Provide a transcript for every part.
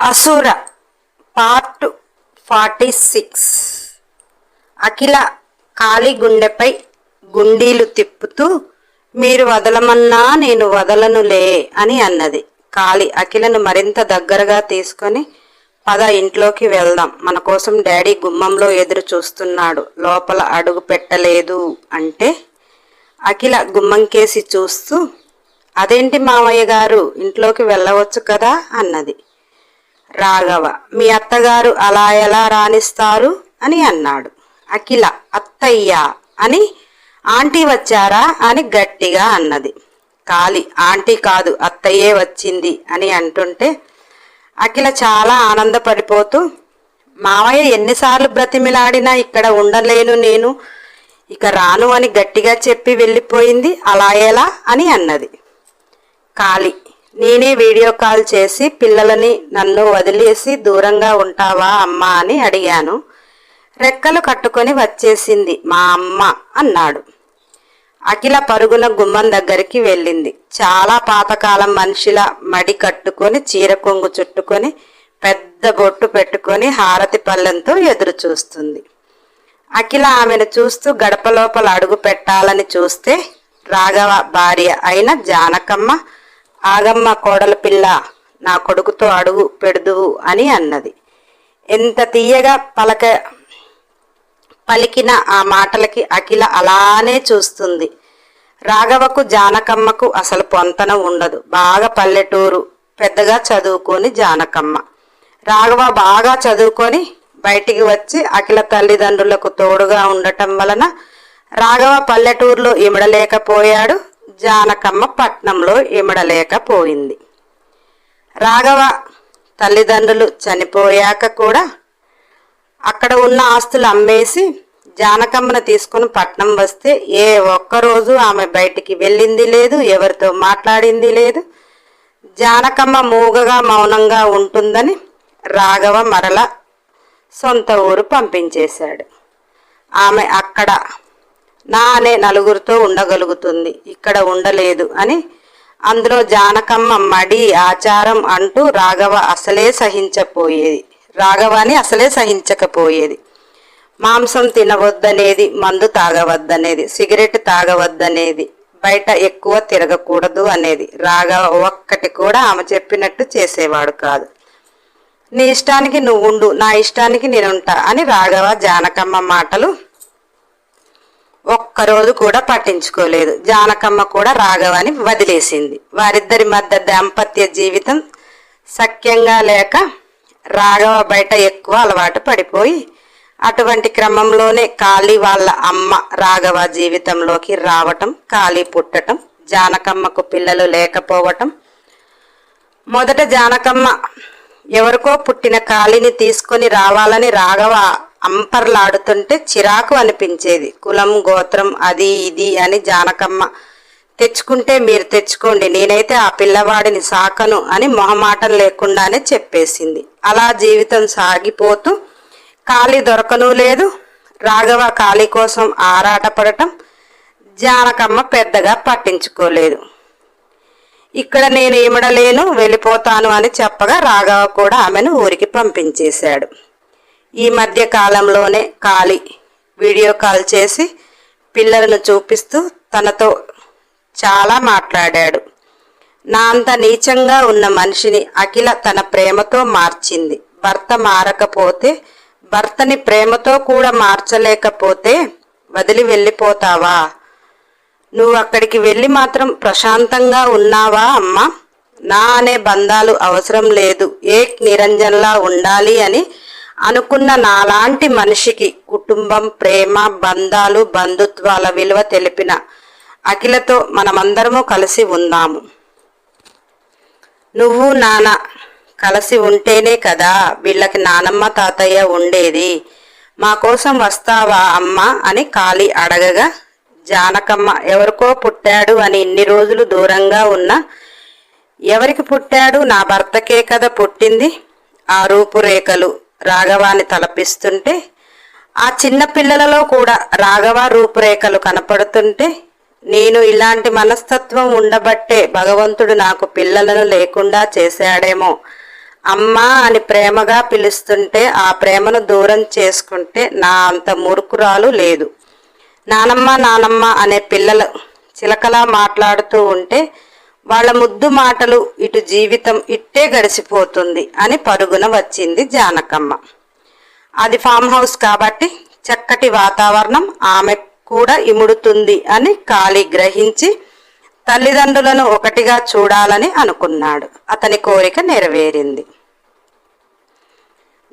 అసుర part forty six. అఖిల ఖాళీ గుండెపై గుండీలు తిప్పుతూ మీరు వదలమన్నా నేను వదలనులే అని అన్నది. కాళి అఖిలను మరింత దగ్గరగా తీసుకొని పద ఇంట్లోకి వెళ్దాం. మన కోసం డాడీ గుమ్మంలో ఎదురు చూస్తున్నాడు. లోపల అడుగు పెట్టలేదు అంటే అఖిల గుమ్మంకేసి చూస్తూ అదేంటి మామయ్య గారు ఇంట్లోకి వెళ్ళవచ్చు కదా అన్నది. రాఘవ మీ అత్తగారు అలా ఎలా రాణిస్తారు? అని అన్నాడు. అఖిల అత్తయ్య అని ఆంటీ వచ్చారా? అని గట్టిగా అన్నది. కాలి ఆంటీ కాదు అత్తయ్యే వచ్చింది అని అంటుంటే అఖిల చాలా ఆనందపడిపోతూ మావయ్య ఎన్నిసార్లు బ్రతిమిలాడినా ఇక్కడ ఉండలేను నేను. ఇక రాను అని గట్టిగా చెప్పి వెళ్ళిపోయింది. అలా ఎలా? అని అన్నది. కాలి నేనే వీడియో కాల్ చేసి పిల్లలని నన్ను వదిలేసి దూరంగా ఉంటావా అమ్మా అని అడిగాను. రెక్కలు కట్టుకొని వచ్చేసింది మా అమ్మ అన్నాడు. అఖిల పరుగున గుమ్మం దగ్గరికి వెళ్ళింది. చాలా పాతకాలం మనిషిల మడి కట్టుకొని చీర కొంగు చుట్టుకొని పెద్ద బొట్టు పెట్టుకొని హారతి పళ్ళెంతో ఎదురు చూస్తుంది. అఖిల ఆమెను చూస్తూ గడప లోపల అడుగు పెట్టాలని చూస్తే రాఘవ భార్య అయిన జానకమ్మ ఆగమ్మ కోడల పిల్ల నా కొడుకుతో అడుగు పెడుదువు అని అన్నది. ఎంత తీయగా పలక పలికిన ఆ మాటలకి అఖిల అలానే చూస్తుంది. రాఘవకు జానకమ్మకు అసలు పొంతన ఉండదు. బాగా పల్లెటూరు పెద్దగా చదువుకొని జానకమ్మ. రాఘవ బాగా చదువుకొని బయటికి వచ్చి అఖిల తల్లిదండ్రులకు తోడుగా ఉండటం వలన రాఘవ పల్లెటూరులో ఇమడలేకపోయాడు. జానకమ్మ పట్నంలో ఇమడలేకపోయింది. రాఘవ తల్లిదండ్రులు చనిపోయాక కూడా అక్కడ ఉన్న ఆస్తులు అమ్మేసి జానకమ్మను తీసుకుని పట్నం వస్తే ఏ ఒక్కరోజు ఆమె బయటికి వెళ్ళింది లేదు ఎవరితో మాట్లాడింది లేదు. జానకమ్మ మూగగా మౌనంగా ఉంటుందని రాఘవ మరల సొంత ఊరు పంపించేశాడు. ఆమె అక్కడ నా అనే నలుగురితో ఉండగలుగుతుంది. ఇక్కడ ఉండలేదు అని అందులో జానకమ్మ మడి ఆచారం అంటూ రాఘవ అసలే సహించపోయేది. రాఘవాని అసలే సహించకపోయేది. మాంసం తినవద్దనేది మందు తాగవద్దనేది సిగరెట్ తాగవద్దనేది బయట ఎక్కువ తిరగకూడదు అనేది రాఘవ ఒక్కటి కూడా ఆమె చెప్పినట్టు చేసేవాడు కాదు. నీ ఇష్టానికి నువ్వు ఉండు నా ఇష్టానికి నేనుంటా అని రాఘవ జానకమ్మ మాటలు ఒక్కరోజు కూడా పట్టించుకోలేదు. జానకమ్మ కూడా రాఘవని వదిలేసింది. వారిద్దరి మధ్య దాంపత్య జీవితం సఖ్యంగా లేక రాఘవ బయట ఎక్కువ అలవాటు పడిపోయి అటువంటి క్రమంలోనే కాళీ వాళ్ళ అమ్మ రాఘవ జీవితంలోకి రావటం కాళీ పుట్టటం జానకమ్మకు పిల్లలు లేకపోవటం. మొదట జానకమ్మ ఎవరికో పుట్టిన కాళీని తీసుకొని రావాలని రాఘవ అంపర్లాడుతుంటే చిరాకు అనిపించేది. కులం గోత్రం అది ఇది అని జానకమ్మ తెచ్చుకుంటే మీరు తెచ్చుకోండి నేనైతే ఆ పిల్లవాడిని సాకను అని మొహమాటం లేకుండానే చెప్పేసింది. అలా జీవితం సాగిపోతూ ఖాళీ దొరకను లేదు. రాఘవ ఖాళీ కోసం ఆరాటపడటం జానకమ్మ పెద్దగా పట్టించుకోలేదు. ఇక్కడ నేను ఏమడలేను వెళ్ళిపోతాను అని చెప్పగా రాఘవ కూడా ఆమెను ఊరికి పంపించేశాడు. ఈ మధ్య కాలంలోనే కాళీ వీడియో కాల్ చేసి పిల్లలను చూపిస్తూ తనతో చాలా మాట్లాడాడు. నా అంత నీచంగా ఉన్న మనిషిని అఖిల తన ప్రేమతో మార్చింది. భర్త మారకపోతే భర్తని ప్రేమతో కూడా మార్చలేకపోతే వదిలి వెళ్ళిపోతావా? నువ్వు అక్కడికి వెళ్ళి మాత్రం ప్రశాంతంగా ఉన్నావా అమ్మా? నా అనే బంధాలు అవసరం లేదు. ఏక్ నిరంజన్లా ఉండాలి అని అనుకున్న నాలాంటి మనిషికి కుటుంబం ప్రేమ బంధాలు బంధుత్వాల విలువ తెలిపిన అఖిలతో మనమందరము కలిసి ఉందాము. నువ్వు నాన్న కలిసి ఉంటేనే కదా వీళ్ళకి నానమ్మ తాతయ్య ఉండేది. మా కోసం వస్తావా అమ్మ అని కాళీ అడగగా జానకమ్మ ఎవరికో పుట్టాడు అని ఇన్ని రోజులు దూరంగా ఉన్న ఎవరికి పుట్టాడు? నా భర్తకే కదా పుట్టింది? ఆ రూపురేఖలు రాఘవాన్ని తలపిస్తుంటే ఆ చిన్న పిల్లలలో కూడా రాఘవ రూపురేఖలు కనపడుతుంటే నేను ఇలాంటి మనస్తత్వం ఉండబట్టే భగవంతుడు నాకు పిల్లలను లేకుండా చేశాడేమో. అమ్మా అని ప్రేమగా పిలుస్తుంటే ఆ ప్రేమను దూరం చేసుకుంటే నా అంత మురుకురాలు లేదు. నానమ్మ నానమ్మ అనే పిల్లలు చిలకలా మాట్లాడుతూ ఉంటే వాళ్ళ ముద్దు మాటలు ఇటు జీవితం ఇట్టే గడిచిపోతుంది అని పరుగున వచ్చింది జానకమ్మ. అది ఫామ్ హౌస్ కాబట్టి చక్కటి వాతావరణం ఆమె కూడా ఇముడుతుంది అని కాళీ గ్రహించి తల్లిదండ్రులను ఒకటిగా చూడాలని అనుకున్నాడు. అతని కోరిక నెరవేరింది.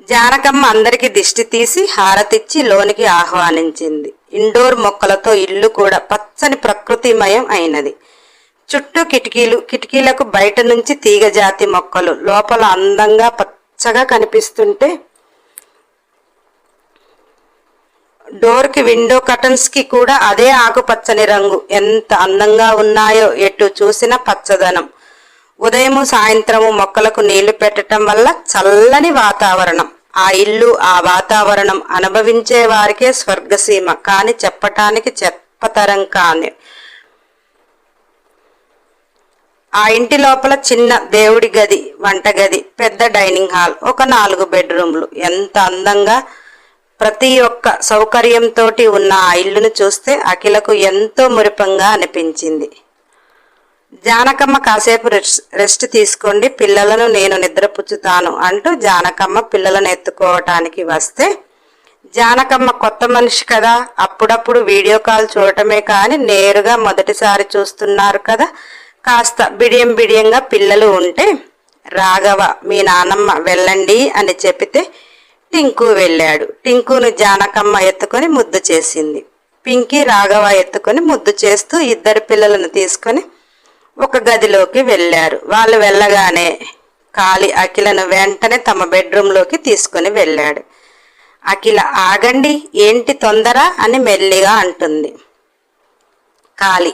జానకమ్మ అందరికి దిష్టి తీసి హారతిచ్చి లోనికి ఆహ్వానించింది. ఇండోర్ మొక్కలతో ఇల్లు కూడా పచ్చని ప్రకృతిమయం అయినది. చుట్టూ కిటికీలు కిటికీలకు బయట నుంచి తీగ జాతి మొక్కలు లోపల అందంగా పచ్చగా కనిపిస్తుంటే డోర్కి విండో కటన్స్కి కూడా అదే ఆకుపచ్చని రంగు. ఎంత అందంగా ఉన్నాయో ఎటు చూసిన పచ్చదనం. ఉదయము సాయంత్రము మొక్కలకు నీళ్ళు పెట్టడం వల్ల చల్లని వాతావరణం. ఆ ఇల్లు ఆ వాతావరణం అనుభవించే వారికే స్వర్గసీమ. కానీ చెప్పటానికి చెప్పతరం కాని ఆ ఇంటి లోపల చిన్న దేవుడి గది వంటగది పెద్ద డైనింగ్ హాల్ ఒక నాలుగు బెడ్రూమ్లు. ఎంత అందంగా ప్రతి ఒక్క సౌకర్యంతో ఉన్న ఆ ఇల్లును చూస్తే అఖిలకు ఎంతో మురిపంగా అనిపించింది. జానకమ్మ కాసేపు రెస్ట్ రెస్ట్ తీసుకోండి పిల్లలను నేను నిద్రపుచ్చుతాను అంటూ జానకమ్మ పిల్లలను ఎత్తుకోవటానికి వస్తే జానకమ్మ కొత్త మనిషి కదా అప్పుడప్పుడు వీడియో కాల్ చూడటమే కానీ నేరుగా మొదటిసారి చూస్తున్నారు కదా కాస్త బిడియం బిడియంగా పిల్లలు ఉంటే రాఘవ మీ నానమ్మ వెళ్ళండి అని చెబితే టింకు వెళ్ళాడు. టింకును జానకమ్మ ఎత్తుకొని ముద్దు చేసింది. పింకీ రాఘవ ఎత్తుకొని ముద్దు చేస్తూ ఇద్దరు పిల్లలను తీసుకొని ఒక గదిలోకి వెళ్ళారు. వాళ్ళు వెళ్ళగానే కాలి అఖిలను వెంటనే తమ బెడ్రూమ్లోకి తీసుకొని వెళ్ళాడు. అఖిల ఆగండి ఏంటి తొందర అని మెల్లిగా అంటుంది. కాలి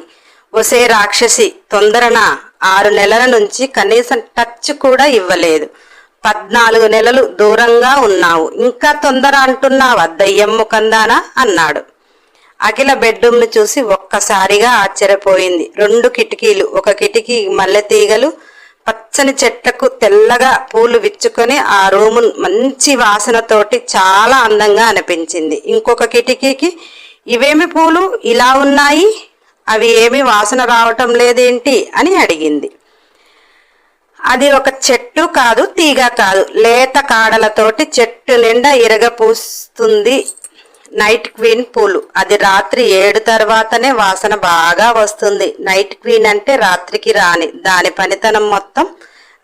ఒసే రాక్షసి తొందరన ఆరు నెలల నుంచి కనీసం టచ్ కూడా ఇవ్వలేదు. పద్నాలుగు నెలలు దూరంగా ఉన్నావు. ఇంకా తొందర అంటున్నావా? దయ్యం ముఖందానా అన్నాడు. అఖిల బెడ్రూమ్ను చూసి ఒక్కసారిగా ఆశ్చర్యపోయింది. రెండు కిటికీలు ఒక కిటికీ మల్లె తీగలు పచ్చని చెట్లకు తెల్లగా పూలు విచ్చుకొని ఆ రూము మంచి వాసనతోటి చాలా అందంగా అనిపించింది. ఇంకొక కిటికీకి ఇవేమి పూలు? ఇలా ఉన్నాయి? అవి ఏమి వాసన రావటం లేదేంటి అని అడిగింది. అది ఒక చెట్టు కాదు తీగ కాదు. లేత కాడలతోటి చెట్టు నిండా ఇరగ పూస్తుంది నైట్ క్వీన్ పూలు. అది రాత్రి ఏడు తర్వాతనే వాసన బాగా వస్తుంది. నైట్ క్వీన్ అంటే రాత్రికి రాని దాని పనితనం మొత్తం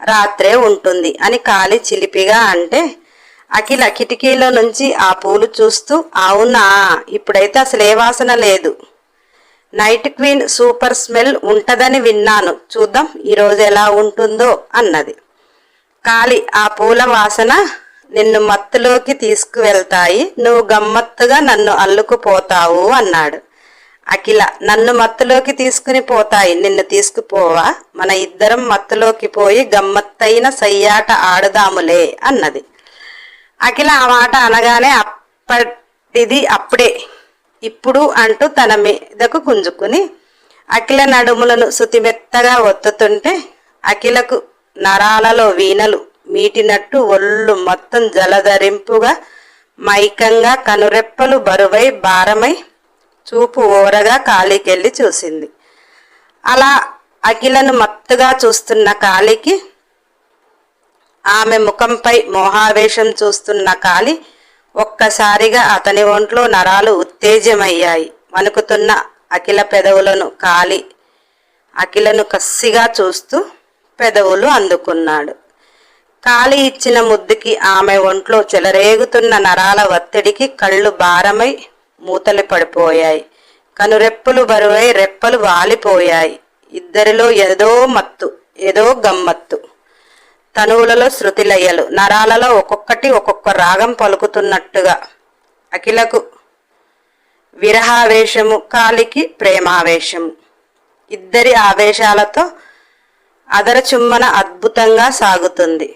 రాత్రే ఉంటుంది అని కాలి చిలిపిగా అంటే అఖిల కిటికీలో నుంచి ఆ పూలు చూస్తూ అవునా ఇప్పుడైతే అసలు ఏ వాసన లేదు. నైట్ క్వీన్ సూపర్ స్మెల్ ఉంటదని విన్నాను. చూద్దాం ఈరోజు ఎలా ఉంటుందో అన్నది. కాలి ఆ పూల వాసన నిన్ను మత్తులోకి తీసుకువెళ్తాయి. నువ్వు గమ్మత్తుగా నన్ను అల్లుకుపోతావు అన్నాడు. అఖిల నన్ను మత్తులోకి తీసుకుని పోతాయి నిన్ను తీసుకుపోవా? మన ఇద్దరం మత్తులోకి పోయి గమ్మత్తైన సయ్యాట ఆడుదాములే అన్నది. అఖిల ఆ మాట అనగానే అప్పటిది అప్పుడే ఇప్పుడు అంటూ తన మీదకు గుంజుకుని అఖిల నడుములను శుతిమెత్తగా ఒత్తుతుంటే అఖిలకు నరాలలో వీణలు మీటినట్టు ఒళ్ళు మొత్తం జలధరింపుగా మైకంగా కనురెప్పలు బరువై భారమై చూపు ఓరగా కాళీకెళ్ళి చూసింది. అలా అఖిలను మత్తుగా చూస్తున్న కాళీకి ఆమె ముఖంపై మోహావేశం చూస్తున్న కాళీ ఒక్కసారిగా అతని ఒంట్లో నరాలు ఉత్తేజమయ్యాయి. వణుకుతున్న అఖిల పెదవులను కాలి అఖిలను కసిగా చూస్తూ పెదవులు అందుకున్నాడు. కాలి ఇచ్చిన ముద్దుకి ఆమె ఒంట్లో చెలరేగుతున్న నరాల ఒత్తిడికి కళ్ళు భారమై మూతలు పడిపోయాయి. కనురెప్పులు బరువై రెప్పలు వాలిపోయాయి. ఇద్దరిలో ఏదో మత్తు ఏదో గమ్మత్తు. తనువులలో శృతిలయ్యలు నరాలలో ఒక్కొక్కటి ఒక్కొక్క రాగం పలుకుతున్నట్టుగా. అఖిలకు విరహావేశము కాలికి ప్రేమావేశము. ఇద్దరి ఆవేశాలతో అదరచుమ్మన అద్భుతంగా సాగుతుంది.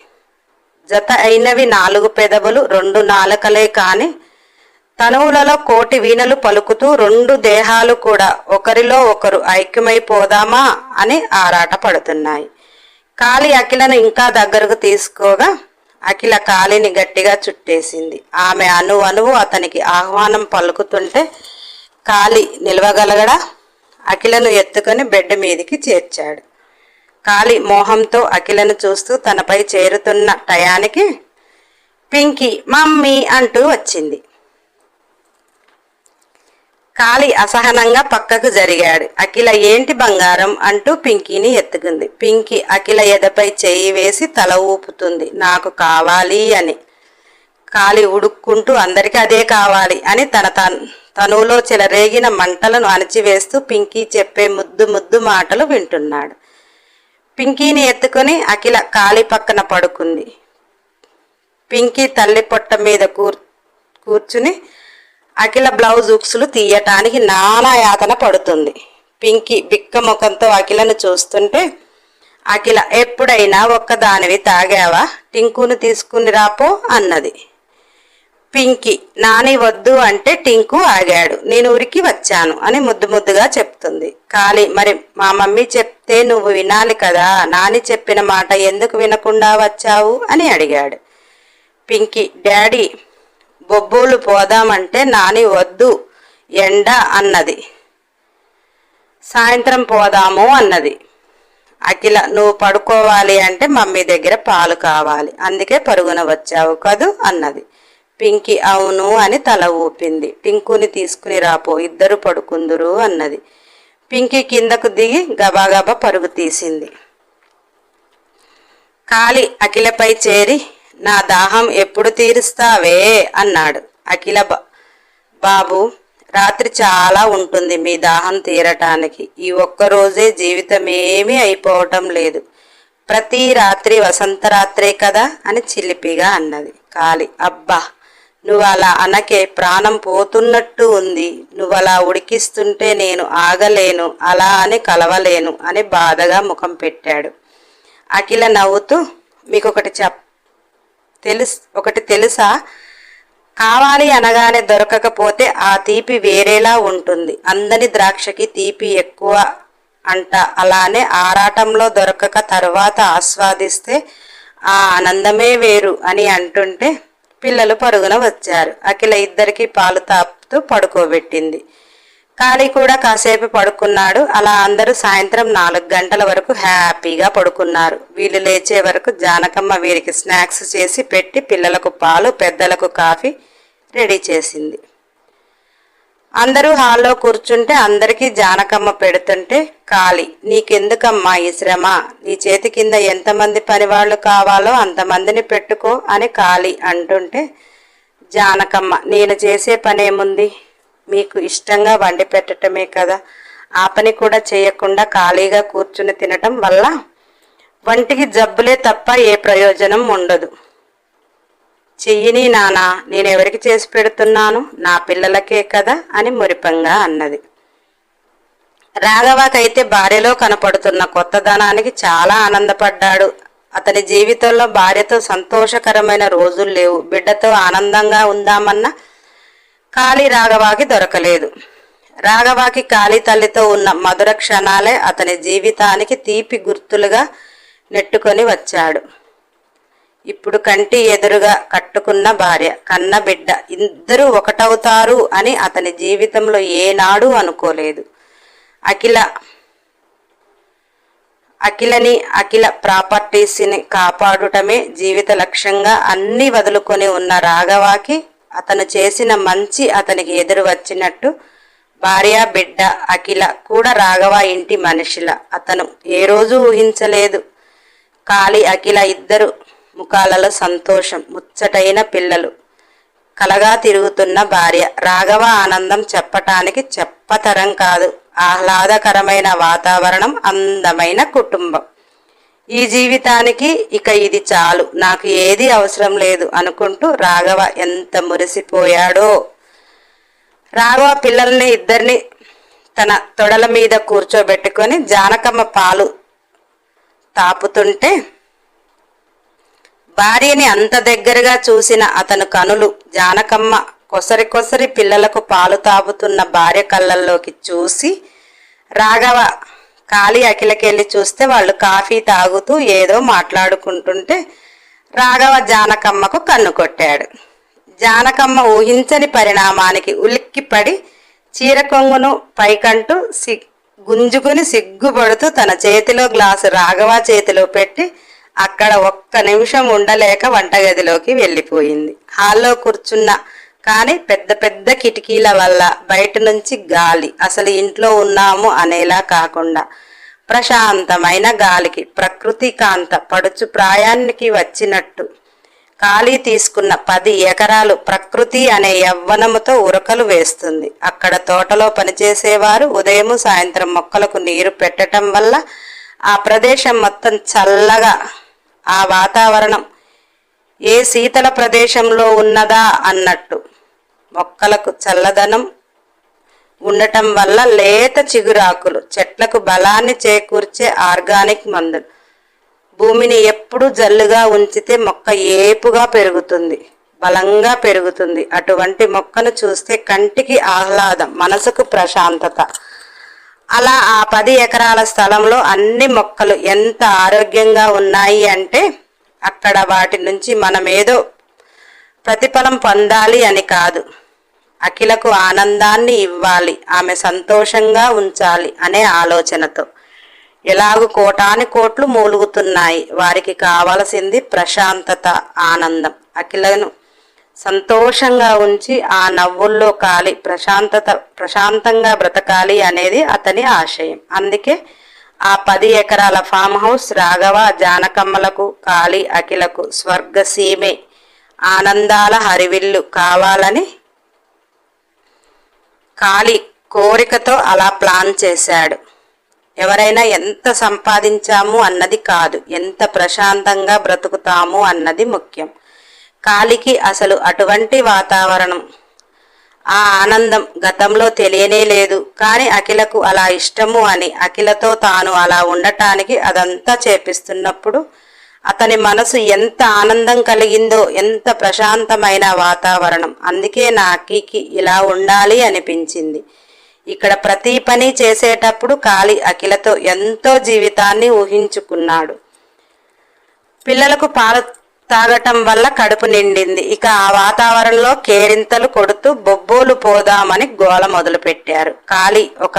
జత అయినవి నాలుగు పెదవులు రెండు నాలుకలే కాని తనువులలో కోటి వీణలు పలుకుతూ రెండు దేహాలు కూడా. ఒకరిలో ఒకరు ఐక్యమైపోదామా అని ఆరాట పడుతున్నాయి కాలి అఖిలను ఇంకా దగ్గరకు తీసుకోగా అఖిల కాలిని గట్టిగా చుట్టేసింది. ఆమె అణు అణువు అతనికి ఆహ్వానం పలుకుతుంటే కాలి నిలవగలగడా? అఖిలను ఎత్తుకొని బెడ్ మీదికి చేర్చాడు. కాలి మోహంతో అఖిలను చూస్తూ తనపై చేరుతున్న టయానికి పింకీ మమ్మీ అంటూ వచ్చింది. కాలి అసహనంగా పక్కకు జరిగాడు. అఖిల ఏంటి బంగారం? అంటూ పింకీని ఎత్తుకుంది. పింకీ అఖిల ఎదపై చేయి వేసి తల ఊపుతుంది. నాకు కావాలి అని. కాలి ఉడుక్కుంటూ అందరికీ అదే కావాలి అని తన తనువులో చెలరేగిన మంటలను అణచివేస్తూ పింకీ చెప్పే ముద్దు ముద్దు మాటలు వింటున్నాడు. పింకీని ఎత్తుకొని అఖిల కాలి పక్కన పడుకుంది. పింకీ తల్లి పొట్ట మీద కూర్ కూర్చుని అఖిల బ్లౌజ్ ఉక్సులు తీయటానికి నానా యాతన పడుతుంది. పింకి బిక్క ముఖంతో అఖిలను చూస్తుంటే అఖిల ఎప్పుడైనా ఒక్కదానివి తాగావా? టింకును తీసుకుని రాపో అన్నది. పింకి నాని వద్దు అంటే టింకు ఆగాడు. నేను ఊరికి వచ్చాను అని ముద్దు ముద్దుగా చెప్తుంది. కాలి మరి మా మమ్మీ చెప్తే నువ్వు వినాలి కదా. నాని చెప్పిన మాట ఎందుకు వినకుండా వచ్చావు? అని అడిగాడు. పింకి డాడీ బొబ్బోలు పోదామంటే నాని వద్దు ఎండ అన్నది. సాయంత్రం పోదాము అన్నది. అఖిల నువ్వు పడుకోవాలి అంటే మమ్మీ దగ్గర పాలు కావాలి. అందుకే పరుగున వచ్చావు కదూ అన్నది. పింకి అవును అని తల ఊపింది. పింకుని తీసుకుని రాపో ఇద్దరు పడుకుందురు అన్నది. పింకి కిందకు దిగి గబాగబా పరుగు తీసింది. కాలి అఖిలపై చేరి నా దాహం ఎప్పుడు తీరుస్తావే? అన్నాడు. అఖిల బా- బాబు రాత్రి చాలా ఉంటుంది మీ దాహం తీరటానికి. ఈ ఒక్క రోజే జీవితం ఏమీ అయిపోవటం లేదు. ప్రతి రాత్రి వసంత రాత్రే కదా? అని చిలిపిగా అన్నది. కాలి అబ్బా! నువ్వు అలా అనకే ప్రాణం పోతున్నట్టు ఉంది. నువ్వు అలా ఉడికిస్తుంటే నేను ఆగలేను అలా అని కలవలేను అని బాధగా ముఖం పెట్టాడు. అఖిల నవ్వుతూ మీకొకటి చెప్ప చెప్ తెలుసు ఒకటి తెలుసా? కావాలి అనగానే దొరకకపోతే ఆ తీపి వేరేలా ఉంటుంది. అందని ద్రాక్షకి తీపి ఎక్కువ అంట. అలానే ఆరాటంలో దొరకక తర్వాత ఆస్వాదిస్తే ఆ ఆనందమే వేరు అని అంటుంటే పిల్లలు పరుగున వచ్చారు. అఖిల ఇద్దరికి పాలు తాపుతూ పడుకోబెట్టింది. కాళీ కూడా కాసేపు పడుకున్నాడు. అలా అందరూ సాయంత్రం నాలుగు గంటల వరకు హ్యాపీగా పడుకున్నారు. వీళ్ళు లేచే వరకు జానకమ్మ వీరికి స్నాక్స్ చేసి పెట్టి పిల్లలకు పాలు పెద్దలకు కాఫీ రెడీ చేసింది. అందరూ హాల్లో కూర్చుంటే అందరికీ జానకమ్మ పెడుతుంటే కాళీ నీకెందుకమ్మా ఈ శ్రమ? నీ చేతి కింద ఎంతమంది పనివాళ్ళు కావాలో అంతమందిని పెట్టుకో అని కాళీ అంటుంటే జానకమ్మ నేను చేసే పనేముంది? మీకు ఇష్టంగా వండి పెట్టటమే కదా. ఆ పని కూడా చేయకుండా ఖాళీగా కూర్చుని తినటం వల్ల వంటికి జబ్బులే తప్ప ఏ ప్రయోజనం ఉండదు. చెయ్యిని నానా నేను ఎవరికి చేసి పెడుతున్నాను? నా పిల్లలకే కదా అని మురిపంగా అన్నది. రాఘవకైతే భార్యలో కనపడుతున్న కొత్తదనానికి చాలా ఆనందపడ్డాడు. అతని జీవితంలో భార్యతో సంతోషకరమైన రోజులు లేవు. బిడ్డతో ఆనందంగా ఉందామన్నా కాళీ రాఘవాకి దొరకలేదు. రాఘవాకి కాళీ తల్లితో ఉన్న మధుర క్షణాలే అతని జీవితానికి తీపి గుర్తులుగా నెట్టుకొని వచ్చాడు. ఇప్పుడు కంటి ఎదురుగా కట్టుకున్న భార్య కన్న బిడ్డ ఇద్దరూ ఒకటవుతారు అని అతని జీవితంలో ఏనాడు అనుకోలేదు. అఖిల అఖిలని అఖిల ప్రాపర్టీస్ని కాపాడుటమే జీవిత లక్ష్యంగా అన్ని వదులుకొని ఉన్న రాఘవాకి అతను చేసిన మంచి అతనికి ఎదురు వచ్చినట్టు భార్య బిడ్డ అఖిల కూడా రాఘవ ఇంటి మనిషిల. అతను ఏ రోజు ఊహించలేదు. కాళీ అఖిల ఇద్దరు ముఖాలలో సంతోషం ముచ్చటైన పిల్లలు. కలగా తిరుగుతున్న భార్య. రాఘవ ఆనందం చెప్పటానికి చెప్పతరం కాదు. ఆహ్లాదకరమైన వాతావరణం అందమైన కుటుంబం. ఈ జీవితానికి ఇక ఇది చాలు. నాకు ఏది అవసరం లేదు అనుకుంటూ రాఘవ ఎంత మురిసిపోయాడో. రాఘవ పిల్లల్ని ఇద్దరిని తన తొడల మీద కూర్చోబెట్టుకొని జానకమ్మ పాలు తాపుతుంటే భార్యని అంత దగ్గరగా చూసిన అతను కనులు జానకమ్మ కొసరి కొసరి పిల్లలకు పాలు తాపుతున్న భార్య కళ్ళల్లోకి చూసి రాఘవ ఖాళీ అఖిలకెళ్ళి చూస్తే వాళ్ళు కాఫీ తాగుతూ ఏదో మాట్లాడుకుంటుంటే రాఘవ జానకమ్మకు కన్ను కొట్టాడు. జానకమ్మ ఊహించని పరిణామానికి ఉలిక్కిపడి చీర కొంగును పైకంటూ సి గుంజుకుని సిగ్గుపడుతూ తన చేతిలో గ్లాసు రాఘవ చేతిలో పెట్టి అక్కడ ఒక్క నిమిషం ఉండలేక వంటగదిలోకి వెళ్ళిపోయింది. హాల్లో కూర్చున్న కానీ పెద్ద పెద్ద కిటికీల వల్ల బయట నుంచి గాలి అసలు ఇంట్లో ఉన్నాము అనేలా కాకుండా ప్రశాంతమైన గాలికి ప్రకృతి కాంత పడుచు ప్రాయానికి వచ్చినట్టు. ఖాళీ తీసుకున్న పది ఎకరాలు ప్రకృతి అనే యవ్వనముతో ఉరకలు వేస్తుంది. అక్కడ తోటలో పనిచేసేవారు ఉదయం సాయంత్రం మొక్కలకు నీరు పెట్టడం వల్ల ఆ ప్రదేశం మొత్తం చల్లగా ఆ వాతావరణం ఏ శీతల ప్రదేశంలో ఉన్నదా అన్నట్టు. మొక్కలకు చల్లదనం ఉండటం వల్ల లేత చిగురాకులు చెట్లకు బలాన్ని చేకూర్చే ఆర్గానిక్ మందులు. భూమిని ఎప్పుడు జల్లుగా ఉంచితే మొక్క ఏపుగా పెరుగుతుంది బలంగా పెరుగుతుంది. అటువంటి మొక్కను చూస్తే కంటికి ఆహ్లాదం మనసుకు ప్రశాంతత. అలా ఆ పది ఎకరాల స్థలంలో అన్ని మొక్కలు ఎంత ఆరోగ్యంగా ఉన్నాయి అంటే అక్కడ వాటి నుంచి మనం ఏదో ప్రతిఫలం పొందాలి అని కాదు. అఖిలకు ఆనందాన్ని ఇవ్వాలి. ఆమె సంతోషంగా ఉంచాలి అనే ఆలోచనతో. ఎలాగు కోటాని కోట్లు మూలుగుతున్నాయి. వారికి కావలసింది ప్రశాంతత ఆనందం. అఖిలను సంతోషంగా ఉంచి ఆ నవ్వుల్లో కాలి ప్రశాంతత ప్రశాంతంగా బ్రతకాలి అనేది అతని ఆశయం. అందుకే ఆ పది ఎకరాల ఫామ్ హౌస్ రాఘవ జానకమ్మలకు కాళీ అఖిలకు స్వర్గసీమే. ఆనందాల హరివిల్లు కావాలని కాలి కోరికతో అలా ప్లాన్ చేశాడు. ఎవరైనా ఎంత సంపాదించాము అన్నది కాదు ఎంత ప్రశాంతంగా బ్రతుకుతాము అన్నది ముఖ్యం. కాలికి అసలు అటువంటి వాతావరణం ఆ ఆనందం గతంలో తెలియనే లేదు. కానీ అఖిలకు అలా ఇష్టము అని అఖిలతో తాను అలా ఉండటానికి అదంతా చేపిస్తున్నప్పుడు అతని మనసు ఎంత ఆనందం కలిగిందో ఎంత ప్రశాంతమైన వాతావరణం. అందుకే నా అక్కికి ఇలా ఉండాలి అనిపించింది. ఇక్కడ ప్రతి పని చేసేటప్పుడు కాళి అఖిలతో ఎంతో జీవితాన్ని ఊహించుకున్నాడు. పిల్లలకు పాలు తాగటం వల్ల కడుపు నిండింది. ఇక ఆ వాతావరణంలో కేరింతలు కొడుతూ బొబ్బోలు పోదామని గోల మొదలుపెట్టారు. కాళీ ఒక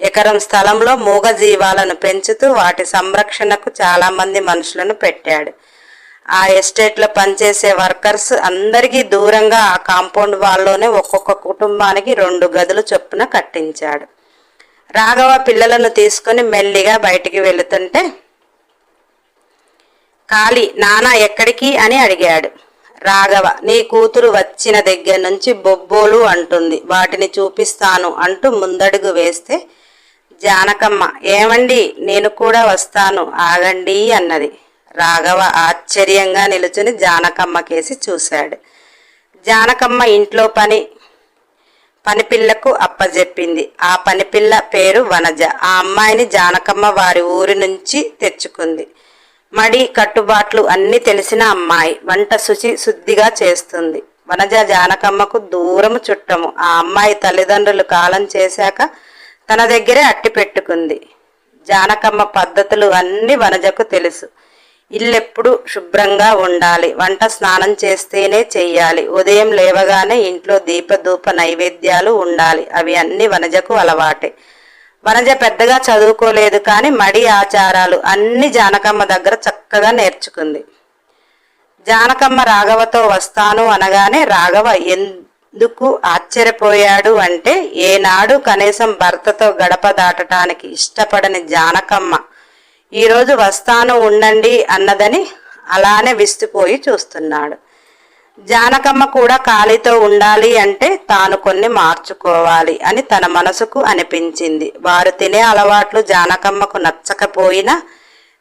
ఎకరం స్థలంలో మూగ జీవాలను పెంచుతూ వాటి సంరక్షణకు చాలామంది మనుషులను పెట్టాడు. ఆ ఎస్టేట్లో పనిచేసే వర్కర్స్ అందరికీ దూరంగా ఆ కాంపౌండ్ వాల్లోనే ఒక్కొక్క కుటుంబానికి రెండు గదులు చొప్పున కట్టించాడు. రాఘవ పిల్లలను తీసుకుని మెల్లిగా బయటికి వెళుతుంటే కాళీ నానా ఎక్కడికి? అని అడిగాడు. రాఘవ నీ కూతురు వచ్చిన దగ్గర నుంచి బొబ్బోలు అంటుంది. వాటిని చూపిస్తాను అంటూ ముందడుగు వేస్తే జానకమ్మ ఏమండి నేను కూడా వస్తాను ఆగండి అన్నది. రాఘవ ఆశ్చర్యంగా నిలుచుని జానకమ్మకేసి చూశాడు. జానకమ్మ ఇంట్లో పని పనిపిల్లకు అప్పజెప్పింది. ఆ పనిపిల్ల పేరు వనజ. ఆ అమ్మాయిని జానకమ్మ వారి ఊరి నుంచి తెచ్చుకుంది. మడి కట్టుబాట్లు అన్ని తెలిసిన అమ్మాయి. వంట శుచి శుద్ధిగా చేస్తుంది. వనజ జానకమ్మకు దూరము చుట్టము. ఆ అమ్మాయి తల్లిదండ్రులు కాలం చేశాక తన దగ్గరే అట్టి పెట్టుకుంది. జానకమ్మ పద్ధతులు అన్ని వనజకు తెలుసు. ఇల్లెప్పుడు శుభ్రంగా ఉండాలి. వంట స్నానం చేస్తేనే చెయ్యాలి. ఉదయం లేవగానే ఇంట్లో దీపధూప నైవేద్యాలు ఉండాలి. అవి అన్ని వనజకు అలవాటే. వనజ పెద్దగా చదువుకోలేదు కానీ మడి ఆచారాలు అన్ని జానకమ్మ దగ్గర చక్కగా నేర్చుకుంది. జానకమ్మ రాఘవతో వస్తాను అనగానే రాఘవ ఎందుకు ఆశ్చర్యపోయాడు అంటే ఏనాడు కనీసం భర్తతో గడప దాటటానికి ఇష్టపడని జానకమ్మ. ఈరోజు వస్తాను ఉండండి అన్నదని అలానే విస్తుపోయి చూస్తున్నాడు. జానకమ్మ కూడా ఖాళీతో ఉండాలి అంటే తాను కొన్ని మార్చుకోవాలి అని తన మనసుకు అనిపించింది. వారు తినే అలవాట్లు జానకమ్మకు నచ్చకపోయినా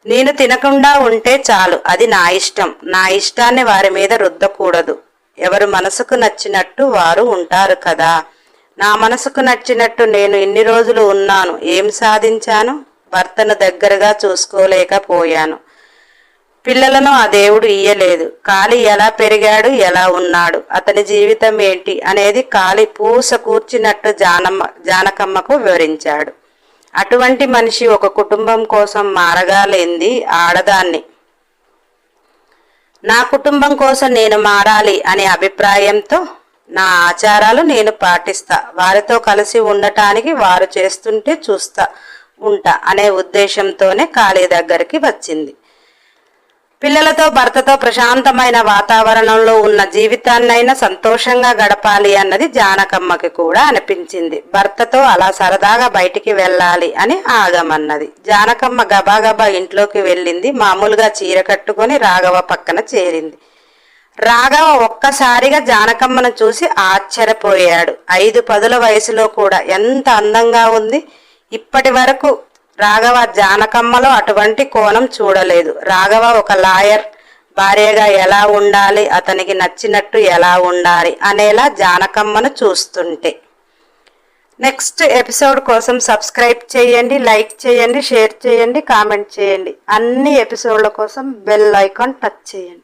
నేను తినకుండా ఉంటే చాలు అది నా ఇష్టం. నా ఇష్టాన్ని వారి మీద రుద్దకూడదు. ఎవరు మనసుకు నచ్చినట్టు వారు ఉంటారు కదా. నా మనసుకు నచ్చినట్టు నేను ఇన్ని రోజులు ఉన్నాను. ఏం సాధించాను? భర్తను దగ్గరగా చూసుకోలేకపోయాను. పిల్లలను ఆ దేవుడు ఇయ్యలేదు. కాలి ఎలా పెరిగాడు? ఎలా ఉన్నాడు? అతని జీవితం ఏంటి? అనేది కాలి పూస కూర్చినట్టు జానమ్మ జానకమ్మకు వివరించాడు. అటువంటి మనిషి ఒక కుటుంబం కోసం మారగాలేంది ఆడదాన్ని. నా కుటుంబం కోసం నేను మారాలి అనే అభిప్రాయంతో నా ఆచారాలు నేను పాటిస్తా. వారితో కలిసి ఉండటానికి వారు చేస్తుంటే చూస్తా ఉంటా అనే ఉద్దేశంతోనే కాళీ దగ్గరికి వచ్చింది. పిల్లలతో భర్తతో ప్రశాంతమైన వాతావరణంలో ఉన్న జీవితాన్నైనా సంతోషంగా గడపాలి అన్నది జానకమ్మకి కూడా అనిపించింది. భర్తతో అలా సరదాగా బయటికి వెళ్ళాలి అని ఆగమన్నది. జానకమ్మ గబాగబా ఇంట్లోకి వెళ్ళింది. మామూలుగా చీర కట్టుకొని రాఘవ పక్కన చేరింది. రాఘవ ఒక్కసారిగా జానకమ్మను చూసి ఆశ్చర్యపోయాడు. ఐదు పదుల వయసులో కూడా ఎంత అందంగా ఉంది. ఇప్పటి వరకు రాఘవ జానకమ్మలో అటువంటి కోణం చూడలేదు. రాఘవ ఒక లాయర్. భార్యగా ఎలా ఉండాలి? అతనికి నచ్చినట్టు ఎలా ఉండాలి? అనేలా జానకమ్మను చూస్తుంటే. నెక్స్ట్ ఎపిసోడ్ కోసం సబ్స్క్రైబ్ చేయండి లైక్ చేయండి షేర్ చేయండి కామెంట్ చేయండి. అన్ని ఎపిసోడ్ల కోసం బెల్ ఐకాన్ టచ్ చేయండి.